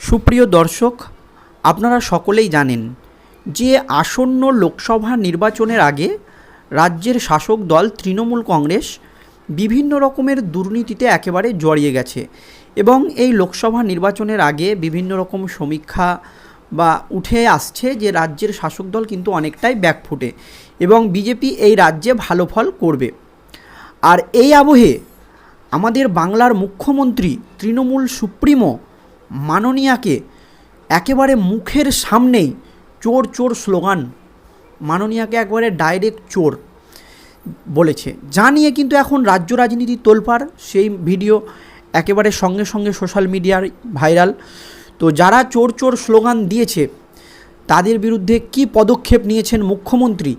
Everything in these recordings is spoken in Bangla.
সুপ্রিয় দর্শক, আপনারা সকলেই জানেন যে আসন্ন লোকসভা নির্বাচনের আগে রাজ্যের শাসক দল তৃণমূল কংগ্রেস বিভিন্ন রকমের দুর্নীতিতে একেবারে জড়িয়ে গেছে এবং এই লোকসভা নির্বাচনের আগে বিভিন্ন রকম সমীক্ষা বা উঠে আসছে যে রাজ্যের শাসক দল কিন্তু অনেকটাই ব্যাকফুটে এবং বিজেপি এই রাজ্যে ভালো ফল করবে। আর এই আবহে আমাদের বাংলার মুখ্যমন্ত্রী তৃণমূল সুপ্রিমো মাননীয়াকে একেবারে মুখের সামনেই চোর চোর স্লোগান, মাননীয়াকে একবারে ডাইরেক্ট চোর বলেছে। যা নিয়ে কিন্তু এখন রাজ্য রাজনীতি তোলপাড়, সেই ভিডিও একেবারে সঙ্গে সঙ্গে সোশ্যাল মিডিয়ার ভাইরাল তো যারা চোর চোর স্লোগান দিয়েছে, তাদের বিরুদ্ধে কি পদক্ষেপ নিয়েছেন মুখ্যমন্ত্রী?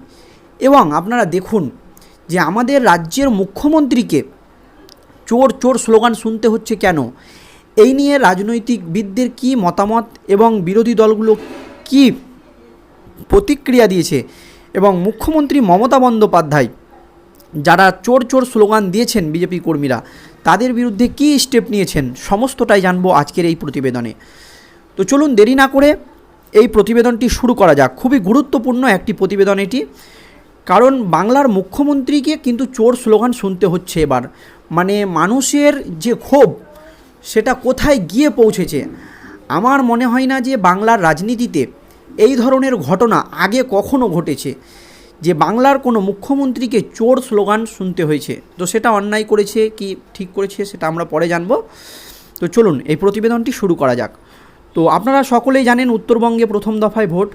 এবং আপনারা দেখুন যে আমাদের রাজ্যের মুখ্যমন্ত্রীকে চোর চোর স্লোগান শুনতে হচ্ছে কেন? এই নিয়ে রাজনৈতিকবিদদের কি মতামত এবং বিরোধী দলগুলো কি প্রতিক্রিয়া দিয়েছে? এবং মুখ্যমন্ত্রী মমতা বন্দ্যোপাধ্যায়, যারা চোর চোর স্লোগান দিয়েছেন বিজেপি কর্মীরা, তাদের বিরুদ্ধে কী স্টেপ নিয়েছেন? সমস্তটাই জানব আজকের এই প্রতিবেদনে। তো চলুন দেরি না করে এই প্রতিবেদনটি শুরু করা যাক। খুবই গুরুত্বপূর্ণ একটি প্রতিবেদন এটি। কারণ বাংলার মুখ্যমন্ত্রীকে কিন্তু চোর স্লোগান শুনতে হচ্ছে এবার। মানে মানুষের যে ক্ষোভ সেটা কোথায় গিয়ে পৌঁছেছে? আমার মনে হয় না যে বাংলার রাজনীতিতে এই ধরনের ঘটনা আগে কখনো ঘটেছে, যে বাংলার কোনো মুখ্যমন্ত্রীকে চোর স্লোগান শুনতে হয়েছে। তো সেটা অন্যায় করেছে কি ঠিক করেছে সেটা আমরা পরে জানব। তো চলুন, এই প্রতিবেদনটি শুরু করা যাক। তো আপনারা সকলেই জানেন উত্তরবঙ্গে প্রথম দফায় ভোট।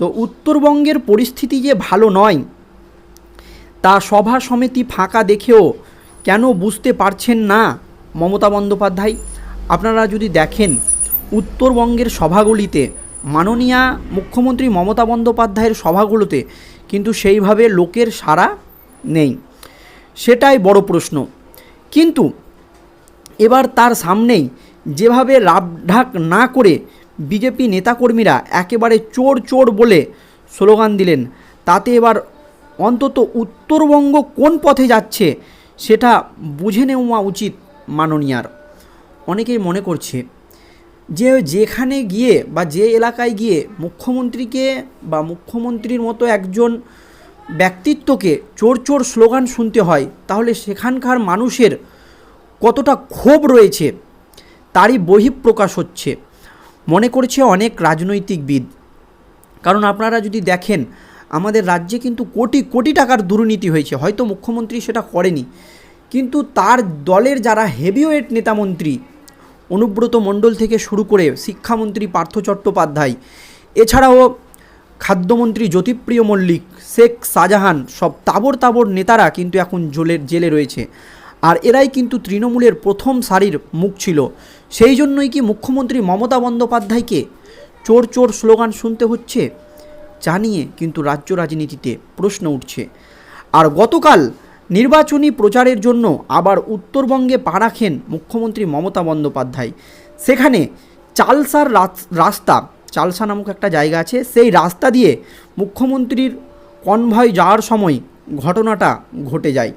তো উত্তরবঙ্গের পরিস্থিতি যে ভালো নয়, তা সভা সমিতি ফাঁকা দেখেও কেন বুঝতে পারছেন না? মমতা বন্দ্যোপাধ্যায়। আপনারা যদি দেখেন, উত্তরবঙ্গের সভাগুলিতে মাননীয়া মুখ্যমন্ত্রী মমতা বন্দ্যোপাধ্যায়ের সভাগুলোতে কিন্তু সেইভাবে লোকের সাড়া নেই। সেটাই বড় প্রশ্ন। কিন্তু এবার তার সামনেই যেভাবে লাভঢাক না করে বিজেপি নেতাকর্মীরা একেবারে চোর চোর বলে স্লোগান দিলেন, তাতে এবার অন্তত উত্তরবঙ্গ কোন পথে যাচ্ছে সেটা বুঝে নেওয়া উচিত। মাননীয়ার। অনেকেই মনে করছে যে যেখানে গিয়ে বা যে এলাকায় গিয়ে মুখ্যমন্ত্রীকে বা মুখ্যমন্ত্রীর মতো একজন ব্যক্তিত্বকে চোর চোর স্লোগান শুনতে হয়, তাহলে সেখানকার মানুষের কতটা ক্ষোভ রয়েছে তারই বহিঃপ্রকাশ হচ্ছে। মনে করছে অনেক রাজনৈতিকবিদ। কারণ আপনারা যদি দেখেন, আমাদের রাজ্যে কিন্তু কোটি কোটি টাকার দুর্নীতি হয়েছে, হয়তো মুখ্যমন্ত্রী সেটা করেনি। কিন্তু তার দলের যারা হেভিওয়েট নেতামন্ত্রী, অনুব্রত মণ্ডল থেকে শুরু করে শিক্ষামন্ত্রী পার্থ চট্টোপাধ্যায়, এছাড়াও খাদ্যমন্ত্রী জ্যোতিপ্রিয় মল্লিক, শেখ শাহজাহান, সব তাবর তাবর নেতারা কিন্তু এখন জেলের জেলে রয়েছে। আর এরাই কিন্তু তৃণমূলের প্রথম সারির মুখ ছিল। সেই জন্যই কি মুখ্যমন্ত্রী মমতা বন্দ্যোপাধ্যায়কে চোর চোর স্লোগান শুনতে হচ্ছে? জানিয়ে কিন্তু রাজ্য রাজনীতিতে প্রশ্ন উঠছে। আর গতকাল নির্বাচনী প্রচারের জন্য আবার উত্তরবঙ্গে পা রাখেন মুখ্যমন্ত্রী মমতা বন্দ্যোপাধ্যায়। সেখানে চালসার রাস- রাস্তা, চালসা নামক একটা জায়গা আছে, সেই রাস্তা দিয়ে মুখ্যমন্ত্রীর কনভয় যাওয়ার সময় ঘটনাটা ঘটে যায়।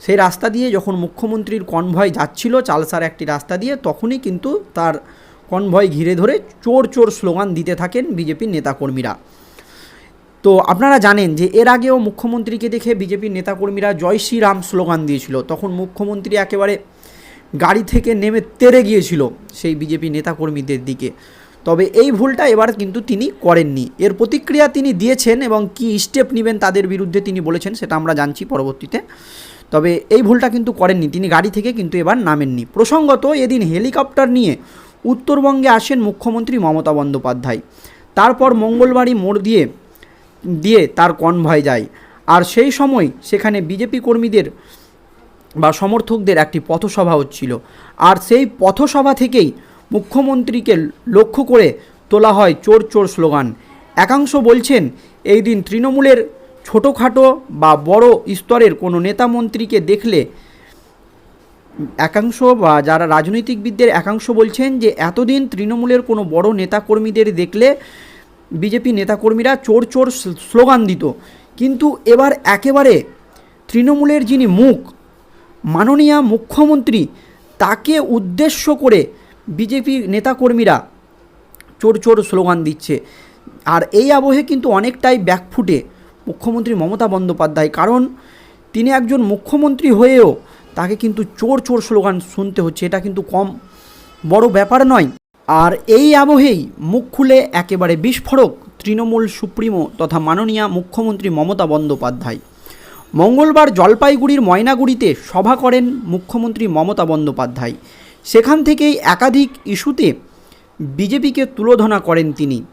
সেই রাস্তা দিয়ে যখন মুখ্যমন্ত্রীর কনভয় যাচ্ছিল চালসার একটি রাস্তা দিয়ে, তখনই কিন্তু তার কনভয় ঘিরে ধরে চোর চোর স্লোগান দিতে থাকেন বিজেপির নেতাকর্মীরা। তো আপনারা জানেন যে এর আগেও মুখ্যমন্ত্রীকে দেখে বিজেপির নেতাকর্মীরা জয় শ্রীরাম স্লোগান দিয়েছিল। তখন মুখ্যমন্ত্রী একেবারে গাড়ি থেকে নেমে তেরে গিয়েছিল সেই বিজেপি নেতাকর্মীদের দিকে। তবে এই ভুলটা এবার কিন্তু তিনি করেননি। এর প্রতিক্রিয়া তিনি দিয়েছেন এবং কি স্টেপ নেবেন তাদের বিরুদ্ধে তিনি বলেছেন সেটা আমরা জানছি পরবর্তীতে। তবে এই ভুলটা কিন্তু করেননি। তিনি গাড়ি থেকে কিন্তু এবার নামেননি। প্রসঙ্গত এদিন হেলিকপ্টার নিয়ে উত্তরবঙ্গে আসেন মুখ্যমন্ত্রী মমতা বন্দ্যোপাধ্যায়। তারপর মঙ্গলবারই মোড় দিয়ে দিয়ে তার কনভয় যায়। আর সেই সময় সেখানে বিজেপি কর্মীদের বা সমর্থকদের একটি পথসভা হচ্ছিল। আর সেই পথসভা থেকেই মুখ্যমন্ত্রীকে লক্ষ্য করে তোলা হয় চোর চোর স্লোগান। একাংশ বলছেন, এই দিন তৃণমূলের ছোটোখাটো বা বড় স্তরের কোনো নেতা মন্ত্রীকে দেখলে একাংশ বা যারা রাজনৈতিকবিদদের একাংশ বলছেন যে, এতদিন তৃণমূলের কোনো বড় নেতাকর্মীদের দেখলে বিজেপি নেতাকর্মীরা চোর চোর স্লোগান দিত। কিন্তু এবার একেবারে তৃণমূলের যিনি মুখ, মাননীয় মুখ্যমন্ত্রী, তাকে উদ্দেশ্য করে বিজেপি নেতাকর্মীরা চোর চোর স্লোগান দিচ্ছে। আর এই আবহে কিন্তু অনেকটাই ব্যাকফুটে মুখ্যমন্ত্রী মমতা বন্দ্যোপাধ্যায়, কারণ তিনি একজন মুখ্যমন্ত্রী হয়েও তাকে কিন্তু চোর চোর স্লোগান শুনতে হচ্ছে। এটা কিন্তু কম বড় ব্যাপার নয়। আর এই আবহেই মুখ খুলে একেবারে বিস্ফোরক তৃণমূল সুপ্রিমো তথা মাননীয় মুখ্যমন্ত্রী মমতা বন্দ্যোপাধ্যায়। মঙ্গলবার জলপাইগুড়ির ময়নাগুড়িতে সভা করেন মুখ্যমন্ত্রী মমতা বন্দ্যোপাধ্যায়। সেখান থেকেই একাধিক ইস্যুতে বিজেপিকে তুলোধনা করেন তিনি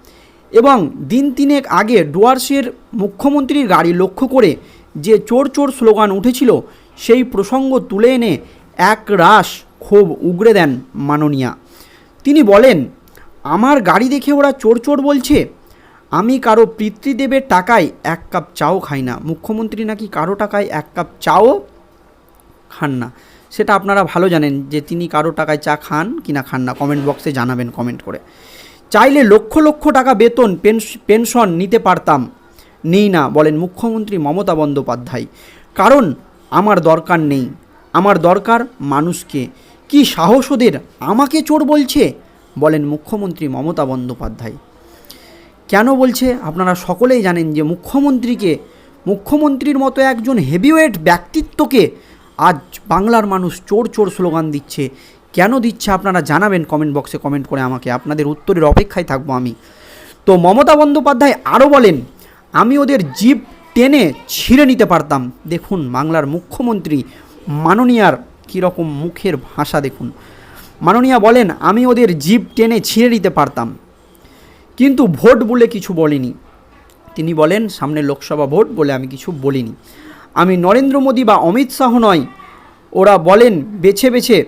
এবং দিন তিনেক আগে ডুয়ার্সের মুখ্যমন্ত্রীর গাড়ি লক্ষ্য করে যে চোর চোর স্লোগান উঠেছিল, সেই প্রসঙ্গ তুলে এনে এক রাস ক্ষোভ উগরে দেন মাননীয়া। তিনি বলেন, আমার গাড়ি দেখে ওরা চোর চোর বলছে, আমি কারও পিতৃদেবের টাকায় এক কাপ চাও খাই না। মুখ্যমন্ত্রী নাকি কারও টাকায় এক কাপ চাও খান না? সেটা আপনারা ভালো জানেন যে তিনি কারও টাকায় চা খান কি না খান না। কমেন্ট বক্সে জানাবেন কমেন্ট করে। চাইলে লক্ষ লক্ষ টাকা বেতন, পেনশ- পেনশন নিতে পারতাম। নেই না, বলেন মুখ্যমন্ত্রী মমতা বন্দ্যোপাধ্যায়। কারণ আমার দরকার নেই। আমার দরকার মানুষকে। কি সাহস ওদের? আমাকে চোর বলছে? বলেন মুখ্যমন্ত্রী মমতা বন্দ্যোপাধ্যায়। কেন বলছে? আপনারা সকলেই জানেন যে মুখ্যমন্ত্রীকে, মুখ্যমন্ত্রীর মতো একজন হেভিওয়েট ব্যক্তিত্বকে আজ বাংলার মানুষ চোর চোর স্লোগান দিচ্ছে। কেন দিচ্ছে আপনারা জানাবেন কমেন্ট বক্সে কমেন্ট করে আমাকে। আপনাদের উত্তরের অপেক্ষায় থাকব আমি। তো মমতা বন্দ্যোপাধ্যায় আরও বলেন, আমি ওদের জিপ টেনে ছিঁড়ে নিতে পারতাম। দেখুন বাংলার মুখ্যমন্ত্রী মাননীয়ার কীরকম মুখের ভাষা দেখুন। মাননীয়া বলেন, আমি ওদের জিপ টেনে ছিঁড়ে নিতে পারতাম। কিন্তু ভোট বলে কিছু বলিনি। তিনি বলেন, সামনে লোকসভা ভোট বলে আমি কিছু বলিনি। আমি নরেন্দ্র মোদী বা অমিত শাহ নয়। ওরা বলেন, বেছে বেছে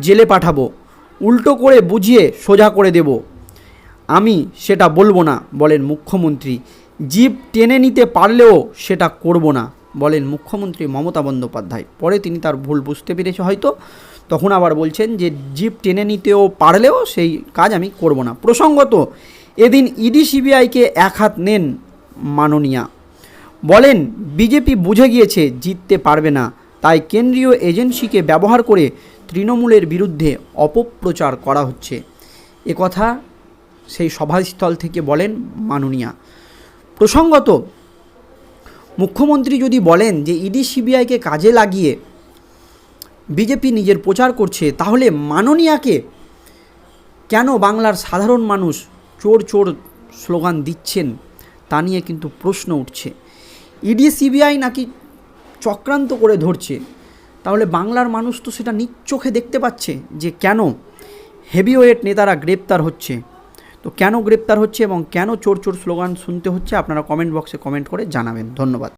জেলে পাঠাবো। উল্টো করে বুঝিয়ে সোজা করে দেব। আমি সেটা বলব না, বলেন মুখ্যমন্ত্রী। জিপ টেনে নিতে পারলেও সেটা করব না। বলেন মুখ্যমন্ত্রী মমতা বন্দ্যোপাধ্যায়। পরে তিনি তার ভুল বুঝতে পেরেছে হয়তো। তখন আবার বলছেন যে, জিপ টেনে নিতেও পারলেও সেই কাজ আমি করব না। প্রসঙ্গত, এদিন ইডি সিবিআইকে এক হাত নেন মাননীয়া। বলেন, বিজেপি বুঝে গিয়েছে জিততে পারবে না। তাই কেন্দ্রীয় এজেন্সিকে ব্যবহার করে তৃণমূলের বিরুদ্ধে অপপ্রচার করা হচ্ছে। একথা সেই সভাস্থল থেকে বলেন মাননীয়া। প্রসঙ্গত মুখ্যমন্ত্রী যদি বলেন যে ইডি সিবিআইকে কাজে লাগিয়ে বিজেপি নিজের প্রচার করছে, তাহলে মাননীয়াকে কেন বাংলার সাধারণ মানুষ চোর চোর স্লোগান দিচ্ছেন? তা নিয়ে কিন্তু প্রশ্ন উঠছে। ইডি সিবিআই নাকি চক্রান্ত করে ধরছে? তাহলে বাংলার মানুষ তো সেটা নিজ চোখে দেখতে পাচ্ছে যে কেন হেভিওয়েট নেতারা গ্রেপ্তার হচ্ছে। তো কেন গ্রেপ্তার হচ্ছে এবং কেন চোর চোর স্লোগান শুনতে হচ্ছে আপনারা কমেন্ট বক্সে কমেন্ট করে জানাবেন। ধন্যবাদ।